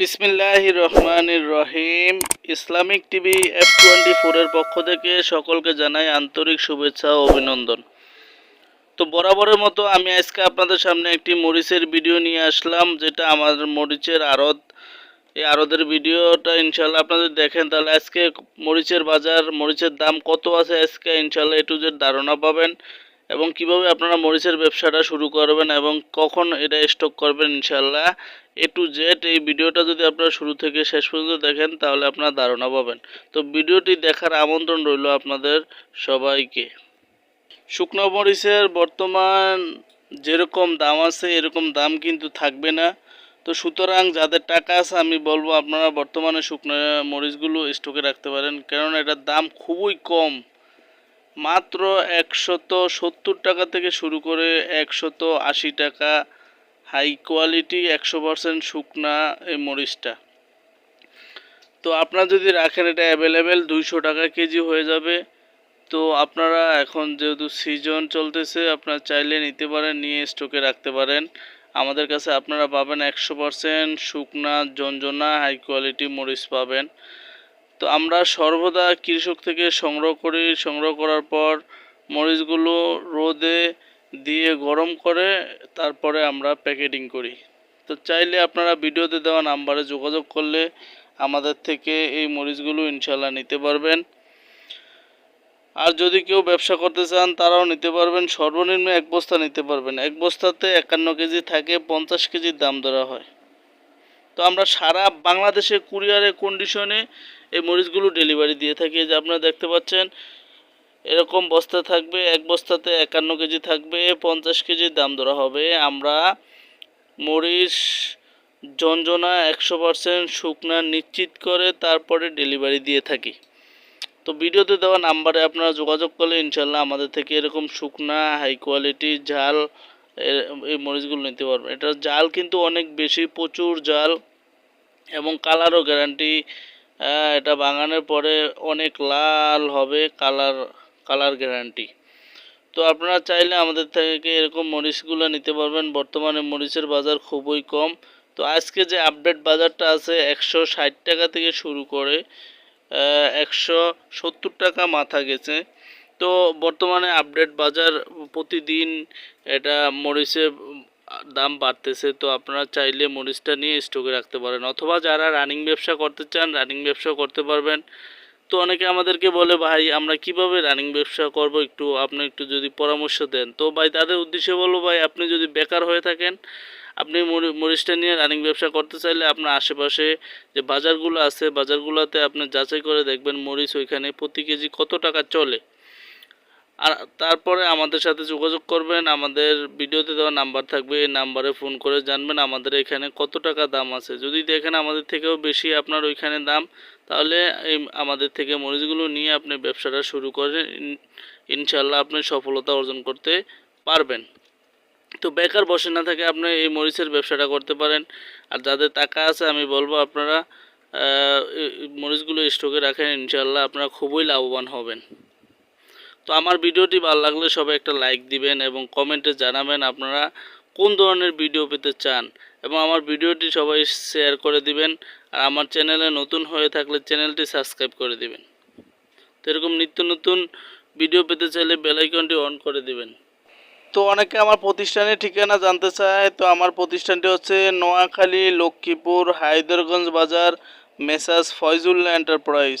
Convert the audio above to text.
বিসমিল্লাহ রহমানির রহিম। ইসলামিক টিভি এফ টোয়েন্টি ফোরের পক্ষ থেকে সকলকে জানাই আন্তরিক শুভেচ্ছা ও অভিনন্দন। তো বরাবরের মতো আমি আজকে আপনাদের সামনে একটি মরিচের ভিডিও নিয়ে আসলাম, যেটা আমাদের মরিচের আড়ত। এই আড়তের ভিডিওটা ইনশাল্লাহ আপনাদের দেখেন, তাহলে আজকে মরিচের বাজার, মরিচের দাম কত আছে আজকে? ইনশাল্লাহ এটু যে ধারণা পাবেন। এবং কীভাবে আপনারা মরিচের ব্যবসাটা শুরু করবেন এবং কখন এটা স্টক করবেন ইনশাল্লাহ এ টু জেড এই ভিডিওটা যদি আপনারা শুরু থেকে শেষ পর্যন্ত দেখেন, তাহলে আপনারা ধারণা পাবেন। তো ভিডিওটি দেখার আমন্ত্রণ রইল আপনাদের সবাইকে। শুকনো মরিচের বর্তমান যেরকম দাম আছে, এরকম দাম কিন্তু থাকবে না। তো সুতরাং যাদের টাকা আছে, আমি বলব আপনারা বর্তমানে শুকনো মরিচগুলো স্টকে রাখতে পারেন। কারণ এটার দাম খুবই কম। মাত্র একশত সত্তর টাকা থেকে শুরু করে একশত আশি টাকা। হাই কোয়ালিটি, একশো পারসেন্ট শুকনা এই মরিচটা। তো আপনারা যদি রাখেন, এটা অ্যাভেলেবেল, দুইশো টাকা কেজি হয়ে যাবে। তো আপনারা এখন যেহেতু সিজন চলতেছে, আপনারা চাইলে নিতে পারেন, নিয়ে স্টকে রাখতে পারেন। আমাদের কাছে আপনারা পাবেন একশো পারসেন্ট শুকনা, জঞ্জনা, হাই কোয়ালিটি মরিচ পাবেন। তো আমরা সর্বদা কৃষক থেকে সংগ্রহ করি, সংগ্রহ করার পর মরিচগুলো রোদে দিয়ে গরম করে তারপরে আমরা প্যাকেটিং করি। তো চাইলে আপনারা ভিডিওতে দেওয়া নাম্বারে যোগাযোগ করলে আমাদের থেকে এই মরিচগুলো ইনশাল্লাহ নিতে পারবেন। আর যদি কেউ ব্যবসা করতে চান, তারাও নিতে পারবেন। সর্বনিম্ন এক বস্তা নিতে পারবেন। এক বস্তাতে একান্ন কেজি থাকে, পঞ্চাশ কেজির দাম ধরা হয়। তো আমরা সারা বাংলাদেশে কুরিয়ারে কন্ডিশনে এই মরিচগুলো ডেলিভারি দিয়ে থাকি। যে আপনারা দেখতে পাচ্ছেন, এরকম বস্তা থাকবে, এক বস্তাতে একান্ন কেজি থাকবে, পঞ্চাশ কেজির দাম ধরা হবে। আমরা মরিচ জঞ্জনা একশো পারসেন্ট শুকনা নিশ্চিত করে তারপরে ডেলিভারি দিয়ে থাকি। তো ভিডিওতে দেওয়া নাম্বারে আপনারা যোগাযোগ করলে ইনশাল্লাহ আমাদের থেকে এরকম শুকনা হাই কোয়ালিটি ঝাল এই মরিচগুলো নিতে পারবেন। এটার জাল কিন্তু অনেক বেশি, প্রচুর জাল এবং কালারও গ্যারান্টি এটা বাগানের পরে অনেক লাল হবে কালার কালার গ্যারান্টি তো আপনারা চাইলে আমাদের থেকে এরকম মরিচগুলো নিতে পারবেন। বর্তমানে মরিচের বাজার খুবই কম। তো আজকে যে আপডেট বাজারটা আছে, একশো ষাট টাকা থেকে শুরু করে একশো সত্তর টাকা মাথা গেছে। তো বর্তমানে আপডেট বাজার প্রতিদিন এটা মরিচের দাম বাড়তেছে, তো আপনারা চাইলে মরিচটা নিয়ে স্টকে রাখতে পারেন। অথবা যারা রানিং ব্যবসা করতে চান রানিং ব্যবসা করতে পারবেন। তো অনেকে আমাদেরকে বলে, ভাই, আমরা কীভাবে রানিং ব্যবসা করব? একটু আপনি একটু যদি পরামর্শ দেন। তো ভাই, তাদের উদ্দেশ্যে বলব, ভাই, আপনি যদি বেকার হয়ে থাকেন, আপনি মরিচটা নিয়ে রানিং ব্যবসা করতে চাইলে আপনার আশেপাশে যে বাজারগুলো আছে, বাজারগুলোতে আপনি যাচাই করে দেখবেন মরিচ ওইখানে প্রতি কেজি কত টাকা চলে। আর তারপরে আমাদের সাথে যোগাযোগ করবেন, আমাদের ভিডিওতে দেওয়া নাম্বার থাকবে, এই নাম্বারে ফোন করে জানবেন আমাদের এখানে কত টাকা দাম আছে। যদি দেখেন আমাদের থেকেও বেশি আপনার ওইখানে দাম, তাহলে এই আমাদের থেকে মরিচগুলো নিয়ে আপনি ব্যবসাটা শুরু করেন ইনশাল্লাহ আপনি সফলতা অর্জন করতে পারবেন। তো বেকার বসে না থাকে আপনি এই মরিচের ব্যবসাটা করতে পারেন, আর যাদের টাকা আছে আমি বলব আপনারা মরিচগুলো স্টকে রাখেন ইনশাল্লাহ আপনারা খুবই লাভবান হবেন। তো আমার ভিডিওটি ভালো লাগলে সবাই একটা লাইক দিবেন এবং কমেন্টে জানাবেন আপনারা কোন ধরনের ভিডিও পেতে চান এবং আমার ভিডিওটি সবাই শেয়ার করে দিবেন আর আমার চ্যানেলে নতুন হয়ে থাকলে চ্যানেলটি সাবস্ক্রাইব করে দিবেন। তো এরকম নিত্য নতুন ভিডিও পেতে চাইলে বেলাইকনটি অন করে দিবেন। তো অনেকে আমার প্রতিষ্ঠানের ঠিকানা জানতে চায়, তো আমার প্রতিষ্ঠানটি হচ্ছে নোয়াখালী লক্ষ্মীপুর হায়দরগঞ্জ বাজার মেসাজ ফয়জুল্লাহ এন্টারপ্রাইজ।